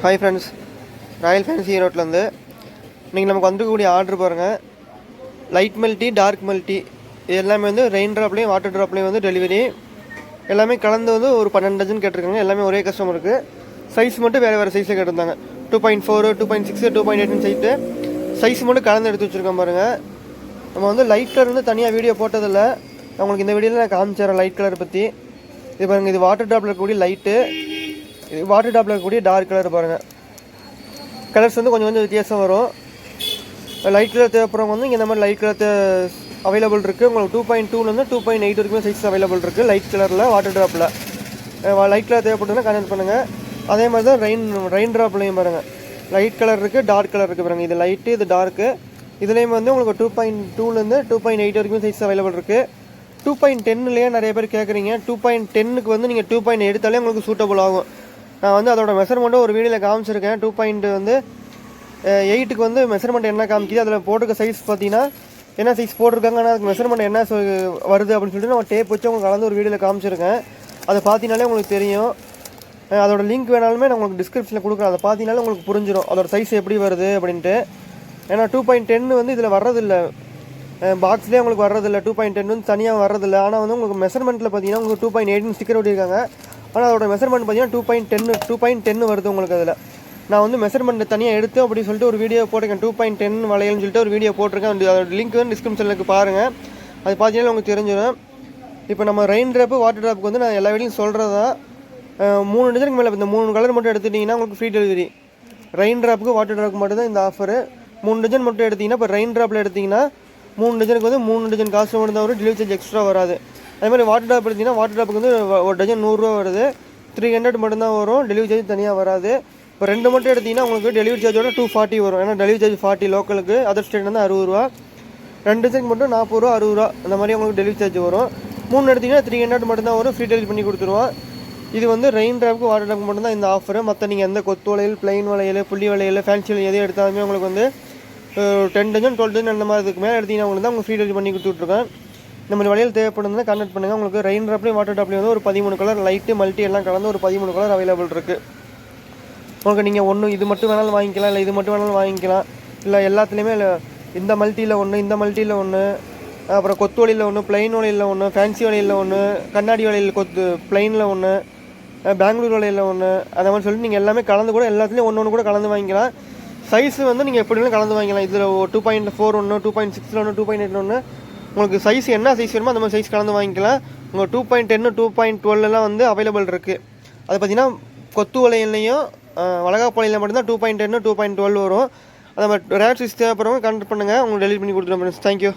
Hi friends Royal fancy ஈரோட்லேருந்து இன்றைக்கி நமக்கு வந்துருக்கக்கூடிய ஆர்டர் பாருங்கள் லைட் மெல்ட்டி டார்க் மெல்ட்டி இது எல்லாமே வந்து ரெயின் ட்ராப்லேயும் வாட்டர் ட்ராப்லேயும் வந்து டெலிவரி எல்லாமே கலந்து வந்து ஒரு பன்னெண்டு டஜன் கேட்டிருக்காங்க. எல்லாமே ஒரே கஸ்டமருக்கு சைஸ் மட்டும் வேறு வேறு சைஸில் கேட்டிருந்தாங்க. Two point four two point six two point எயிட்னு side size மட்டும் கலந்து எடுத்து வச்சுருக்கோம் பாருங்கள் நம்ம வந்து லைட் கலர் வந்து தனியாக வீடியோ போட்டதில்லை. நான் உங்களுக்கு இந்த வீடியோவில் நான் காமிச்சிடுறேன் லைட் கலர் பற்றி இது பாருங்கள் இது வாட்டர் ட்ராப்பில் இருக்கக்கூடிய லைட்டு வாட்டர் டாப்பில் இருக்கக்கூடிய டார்க் கலர் பாருங்கள் கலர்ஸ் வந்து கொஞ்சம் கொஞ்சம் வித்தியாசம் வரும். லைட் கலர் தேவைப்படுறவங்க வந்து இங்கே இந்த மாதிரி லைட் கலர் அவைலபிள் இருக்குது உங்களுக்கு டூ பாயிண்ட் டூலேருந்து டூ பாயிண்ட் எயிட் வரைக்கும் சைஸ் அவைலபிள் இருக்குது லைட் கலரில் வாட்டர் ட்ராப்பில் லைட் கலர் தேவைப்படுதுன்னா கனெக்ட் பண்ணுங்கள் அதே மாதிரி தான் ரெயின் ரெயின் ட்ராப்லையும் பாருங்கள் லைட் கலர் இருக்குது டார்க் கலர் இருக்குது பாருங்கள் இது லைட்டு இது டார்க்கு இதுலேயும் வந்து உங்களுக்கு டூ பாயிண்ட் டூலேருந்து டூ பாயிண்ட் எயிட் வரைக்கும் சைஸ் அவைலபிள் இருக்குது டூ பாயிண்ட் டென்னுலேயே நிறைய பேர் கேட்குறீங்க டூ பாயிண்ட் டென்னுக்கு வந்து நீங்கள் டூ பாயிண்ட் எடுத்தாலே உங்களுக்கு சூட்டபுள் ஆகும். நான் வந்து அதோட மெஷர்மெண்ட்டும் ஒரு வீடியோவில் காமிச்சிருக்கேன். டூ பாயிண்ட் வந்து எயிட்டுக்கு வந்து மெஷர்மெண்ட் என்ன காமிக்குது அதில் போட்டிருக்க சைஸ் பார்த்தீங்கன்னா என்ன சைஸ் போட்டிருக்காங்க ஆனால் அதுக்கு மெஷர்மெண்ட் என்ன வருது அப்படின்னு சொல்லிட்டு நான் டேப் வச்சு உங்களுக்கு கலந்து ஒரு வீடியோவில் காமிச்சிருக்கேன். அதை பார்த்தீங்கனாலே உங்களுக்கு தெரியும். அதோட லிங்க் வேணாலுமே நான் உங்களுக்கு டிஸ்கிரிப்ஷனில் கொடுக்குறேன். அதை பார்த்தீங்கனாலே உங்களுக்கு புரிஞ்சிடும் அதோட சைஸ் எப்படி வருது அப்படின்ட்டு. ஏன்னா டூ பாயிண்ட் டென் வந்து இதில் வர்றதில்லை. பாக்ஸ்லேயே உங்களுக்கு வர்றதில்லை. டூ பாயிண்ட் டென் வந்து தனியாக வர்றதில்லை. ஆனால் வந்து உங்களுக்கு மெஷர்மெண்ட்டில் பார்த்தீங்கன்னா உங்களுக்கு டூ பாயிண்ட் எயிட்னு ஸ்டிக்கர் ஒட்டியிருக்காங்க. ஆனால் அதோட மெஷர்மெண்ட் பார்த்தீங்கன்னா டூ பாயிண்ட் டென்னு டூ பாயிண்ட் டென்னு வருது உங்களுக்கு அதில். நான் வந்து மெஷர்மெண்ட் தனியாக எடுத்து அப்படி சொல்லிட்டு ஒரு வீடியோ போட்டிருக்கேன். டூ பாயிண்ட் டென் வளையல்னு சொல்லிட்டு ஒரு வீடியோ போட்டிருக்கேன். அந்த- அதோட லிங்க் வந்து டிஸ்கிரிப்ஷனில் பாருங்கள் அது பார்த்தீங்கன்னா உங்களுக்கு தெரிஞ்சிடும் இப்போ நம்ம ரெயின் ட்ராப்பு வாட்டர் ட்ராப்புக்கு வந்து நான் எல்லா வீட்லையும் சொல்கிறது தான் மூணு டிசைனுக்கு மேலே இந்த மூணு கலர் மட்டும் எடுத்துட்டிங்கன்னா உங்களுக்கு ஃப்ரீ டெலிவரி ரெயின் ட்ராப்புக்கு வாட்டர் ட்ராப்புக்கு மட்டும் தான் இந்த ஆஃபரு மூணு டிசைன் மட்டும் எடுத்தீங்கன்னா இப்போ ரெயின் ட்ராப்பில் எடுத்தீங்கன்னா மூணு டஜனுக்கு வந்து மூணு டிசைன் காசு மட்டும் தான் வரும். டெலிவரி சார்ஜ் எக்ஸ்ட்ரா வராது. அதே மாதிரி வாட்டர் ட்ராப் எடுத்தீங்கன்னா வாட்டர் ட்ராப்புக்கு வந்து ஒரு டஜன் நூறுரூவா வருது. த்ரீ ஹண்ட்ரட் மட்டும்தான் வரும். டெலிவரி சார்ஜ் தனியாக வராது. இப்போ ரெண்டு மட்டும் எடுத்தீங்கன்னா உங்களுக்கு டெலிவரி சார்ஜோட டூ ஃபார்ட்டி வரும். ஏன்னா டெலிவரி சார்ஜ் ஃபார்ட்டி லோக்கலுக்கு அதர் ஸ்டேட் வந்து அறுபது ரூபா. ரெண்டு செட் மட்டும் நாற்பது ரூபா அறுபது ரூபா. அந்த மாதிரி உங்களுக்கு டெலிவரி சார்ஜ் வரும். மூணு எடுத்தீங்கன்னா த்ரீ ஹண்ட்ரட் மட்டும்தான் வரும். ஃப்ரீ டெலிவரி பண்ணி கொடுத்துருவோம். இது வந்து ரெயின் ட்ராப்புக்கு வாட்டர் டாப் மட்டும் தான் இந்த ஆஃபர் மற்ற நீங்கள் எந்த கொத்து வளையல் பிளைன் வளையல் புள்ளி வளையல் ஃபேன்சி வளையல் எது எடுத்தாலுமே உங்களுக்கு வந்து டென் டஜன் டுவெல் டஜன் அந்த மாதிரி இதுக்கு மேலே எடுத்தீங்கன்னா உங்களுக்கு தான் உங்களுக்கு ஃப்ரீ டெலிவரி பண்ணி கொடுத்துட்ருக்கேன் இந்த மாதிரி வளையல் தேவைப்படுதுன்னா கான்டாக்ட் பண்ணுங்கள் உங்களுக்கு ரெயின் ட்ராப்லேயும் வாட்டர் ட்ராப்லேயும் வந்து ஒரு பதிமூணு கலர் லைட்டு மல்டி எல்லாம் கலந்து ஒரு பதிமூணு கலர் அவைலபிள் இருக்குது உங்களுக்கு நீங்கள் ஒன்று இது மட்டும் வேணாலும் வாங்கிக்கலாம் இல்லை இது மட்டும் வேணாலும் வாங்கிக்கலாம். இல்லை எல்லாத்துலேயுமே இல்லை இந்த மல்ட்டியில் ஒன்று இந்த மல்ட்டியில் ஒன்று அப்புறம் கொத்து வழியில் ஒன்று பிளைன் வழியில் ஒன்று ஃபேன்சி வழியில் ஒன்று கண்ணாடி வழியில் கொத்து பிளைனில் ஒன்று பெங்களூர் வழியில் ஒன்று அதை மாதிரி சொல்லிட்டு நீங்கள் எல்லாமே கலந்து கூட எல்லாத்துலேயும் ஒன்று ஒன்று கூட கலந்து வாங்கிக்கலாம். சைஸ் வந்து நீங்கள் எப்படி கலந்து வாங்கிக்கலாம். இதில் டூ பாயிண்ட் ஃபோர் ஒன்று டூ பாயிண்ட் சிக்ஸில் ஒன்று டூ பாயிண்ட் எயிட் ஒன்று உங்களுக்கு சைஸ் என்ன சைஸ் வேணுமோ அந்த மாதிரி சைஸ் கலந்து வாங்கிக்கலாம். உங்கள் டூ பாயிண்ட் டென்னு டூ பாயிண்ட் டுவெல்லாம் வந்து அவைலபிள் இருக்குது அது பார்த்தீங்கன்னா கொத்து வலையிலையும் வளகாப்பாளையில் மட்டும்தான் டூ பாயிண்ட் டென்னு டூ பாயிண்ட் டுவெல் வரும். அதை மாதிரி ரேட் சைஸ் தேவைப்படுறவங்க கண்டக்ட் பண்ணுங்கள் உங்களுக்கு டெலிவரி பண்ணி கொடுத்துருவோம் ஃப்ரெண்ட்ஸ் தேங்க்யூ